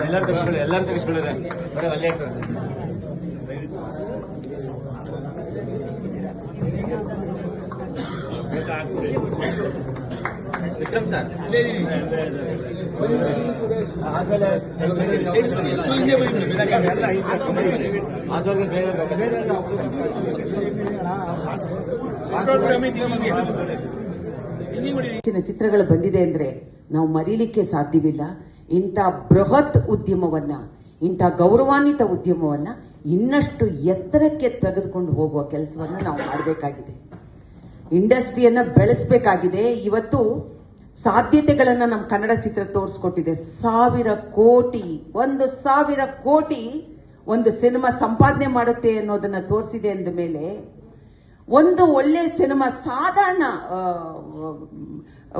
ಎಲ್ಲರೂ ತೆಗಿಸ್ಕೊಳ್ಳಿ ಎಲ್ಲರೂ ತೆಗಿಸ್ಕೊಳ್ಳಿ ಬರೀ ಅಲ್ಲೇ ಇರ್ತಾರೆ ವಿಕ್ರಮ್ ಸರ್ ಆದವ್ರಿಗೆ ಬೇಗ ಹೆಚ್ಚಿನ ಚಿತ್ರಗಳು ಬಂದಿದೆ ಅಂದ್ರೆ ನಾವು ಮರೀಲಿಕ್ಕೆ ಸಾಧ್ಯವಿಲ್ಲ. ಇಂಥ ಬೃಹತ್ ಉದ್ಯಮವನ್ನ, ಇಂಥ ಗೌರವಾನ್ವಿತ ಉದ್ಯಮವನ್ನ ಇನ್ನಷ್ಟು ಎತ್ತರಕ್ಕೆ ತೆಗೆದುಕೊಂಡು ಹೋಗುವ ಕೆಲಸವನ್ನ ನಾವು ಮಾಡಬೇಕಾಗಿದೆ. ಇಂಡಸ್ಟ್ರಿಯನ್ನ ಬೆಳೆಸಬೇಕಾಗಿದೆ. ಇವತ್ತು ಸಾಧ್ಯತೆಗಳನ್ನ ನಮ್ಮ ಕನ್ನಡ ಚಿತ್ರ ತೋರಿಸ್ಕೊಟ್ಟಿದೆ. ಸಾವಿರ ಕೋಟಿ, ಒಂದು ಸಾವಿರ ಕೋಟಿ ಒಂದು ಸಿನಿಮಾ ಸಂಪಾದನೆ ಮಾಡುತ್ತೆ ಅನ್ನೋದನ್ನ ತೋರಿಸಿದೆ ಅಂದ ಮೇಲೆ ಒಂದು ಒಳ್ಳೆ ಸಿನಿಮಾ, ಸಾಧಾರಣ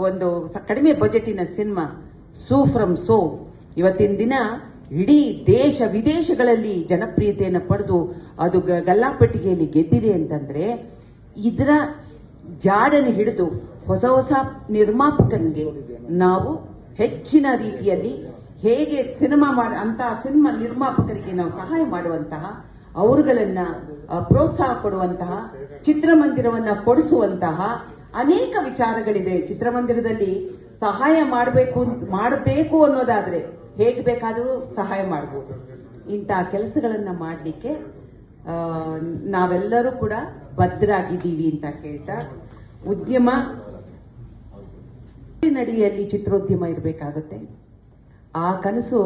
ಒಂದು ಕಡಿಮೆ ಬಜೆಟಿನ ಸಿನಿಮಾ, ಸೂ ಫ್ರಮ್ ಸೋ. ಇವತ್ತಿನ ದಿನ ಇಡೀ ದೇಶ ವಿದೇಶಗಳಲ್ಲಿ ಜನಪ್ರಿಯತೆಯನ್ನು ಪಡೆದು ಅದು ಗಲ್ಲಾಪೆಟ್ಟಿಗೆಯಲ್ಲಿ ಗೆದ್ದಿದೆ ಅಂತಂದ್ರೆ, ಇದರ ಜಾಡನ್ನು ಹಿಡಿದು ಹೊಸ ಹೊಸ ನಿರ್ಮಾಪಕನಿಗೆ ನಾವು ಹೆಚ್ಚಿನ ರೀತಿಯಲ್ಲಿ ಹೇಗೆ ಸಿನಿಮಾ ಮಾಡ, ಅಂತಹ ಸಿನಿಮಾ ನಿರ್ಮಾಪಕರಿಗೆ ನಾವು ಸಹಾಯ ಮಾಡುವಂತಹ ಅವರುಗಳನ್ನ ಪ್ರೋತ್ಸಾಹ ಕೊಡುವಂತಹ, ಚಿತ್ರಮಂದಿರವನ್ನ ಕೊಡಿಸುವಂತಹ ಅನೇಕ ವಿಚಾರಗಳಿದೆ. ಚಿತ್ರಮಂದಿರದಲ್ಲಿ ಸಹಾಯ ಮಾಡಬೇಕು ಮಾಡಬೇಕು ಅನ್ನೋದಾದ್ರೆ ಹೇಗೆ ಬೇಕಾದರೂ ಸಹಾಯ ಮಾಡಬಹುದು ಇಂತಹ ಕೆಲಸಗಳನ್ನ ಮಾಡಲಿಕ್ಕೆ ನಾವೆಲ್ಲರೂ ಕೂಡ ಬದ್ಧರಾಗಿದ್ದೀವಿ ಅಂತ ಹೇಳ್ತಾ, ಉದ್ಯಮ ನಡಿಯಲ್ಲಿ ಚಿತ್ರೋದ್ಯಮ ಇರಬೇಕಾಗತ್ತೆ. ಆ ಕನಸು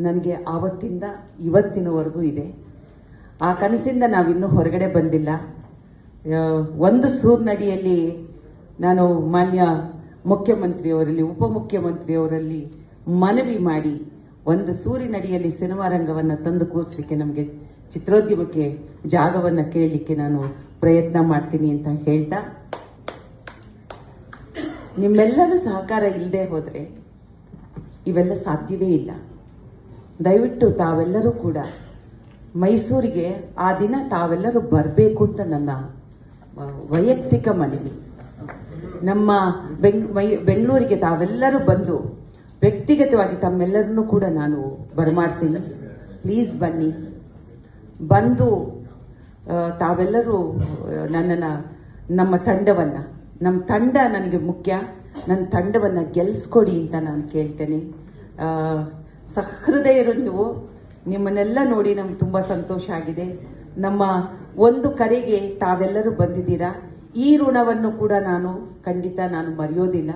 ನನಗೆ ಆವತ್ತಿಂದ ಇವತ್ತಿನವರೆಗೂ ಇದೆ. ಆ ಕನಸಿಂದ ನಾವಿನ್ನೂ ಹೊರಗಡೆ ಬಂದಿಲ್ಲ. ಒಂದು ಸೂರ್ನಡಿಯಲ್ಲಿ ನಾನು ಮಾನ್ಯ ಮುಖ್ಯಮಂತ್ರಿಯವರಲ್ಲಿ, ಉಪಮುಖ್ಯಮಂತ್ರಿಯವರಲ್ಲಿ ಮನವಿ ಮಾಡಿ ಒಂದು ಸೂರಿನಡಿಯಲ್ಲಿ ಸಿನಿಮಾ ರಂಗವನ್ನು ತಂದು ಕೂರಿಸಲಿಕ್ಕೆ ನಮಗೆ ಚಿತ್ರೋದ್ಯಮಕ್ಕೆ ಜಾಗವನ್ನು ಕೇಳಲಿಕ್ಕೆ ನಾನು ಪ್ರಯತ್ನ ಮಾಡ್ತೀನಿ ಅಂತ ಹೇಳ್ತಾ, ನಿಮ್ಮೆಲ್ಲರ ಸಹಕಾರ ಇಲ್ಲದೆ ಹೋದರೆ ಇವೆಲ್ಲ ಸಾಧ್ಯವೇ ಇಲ್ಲ. ದಯವಿಟ್ಟು ತಾವೆಲ್ಲರೂ ಕೂಡ ಮೈಸೂರಿಗೆ ಆ ದಿನ ತಾವೆಲ್ಲರೂ ಬರಬೇಕು ಅಂತ ನನ್ನ ವೈಯಕ್ತಿಕ ಮನವಿ. ನಮ್ಮ ಬೆಂಗಳೂರಿಗೆ ತಾವೆಲ್ಲರೂ ಬಂದು ವ್ಯಕ್ತಿಗತವಾಗಿ ತಮ್ಮೆಲ್ಲರನ್ನೂ ಕೂಡ ನಾನು ಬರಮಾಡ್ತೀನಿ. ಪ್ಲೀಸ್ ಬನ್ನಿ. ಬಂದು ತಾವೆಲ್ಲರೂ ನನ್ನನ್ನು, ನಮ್ಮ ತಂಡವನ್ನು ನಮ್ಮ ತಂಡ ನನಗೆ ಮುಖ್ಯ. ನನ್ನ ತಂಡವನ್ನು ಗೆಲ್ಲಿಸ್ಕೊಡಿ ಅಂತ ನಾನು ಕೇಳ್ತೇನೆ. ಸಹೃದಯರು ನೀವು. ನಿಮ್ಮನ್ನೆಲ್ಲ ನೋಡಿ ನಮ್ಗೆ ತುಂಬ ಸಂತೋಷ ಆಗಿದೆ. ನಮ್ಮ ಒಂದು ಕರೆಗೆ ತಾವೆಲ್ಲರೂ ಬಂದಿದ್ದೀರಾ? ಈ ಋಣವನ್ನು ಕೂಡ ನಾನು ಖಂಡಿತ ನಾನು ಮರೆಯೋದಿಲ್ಲ.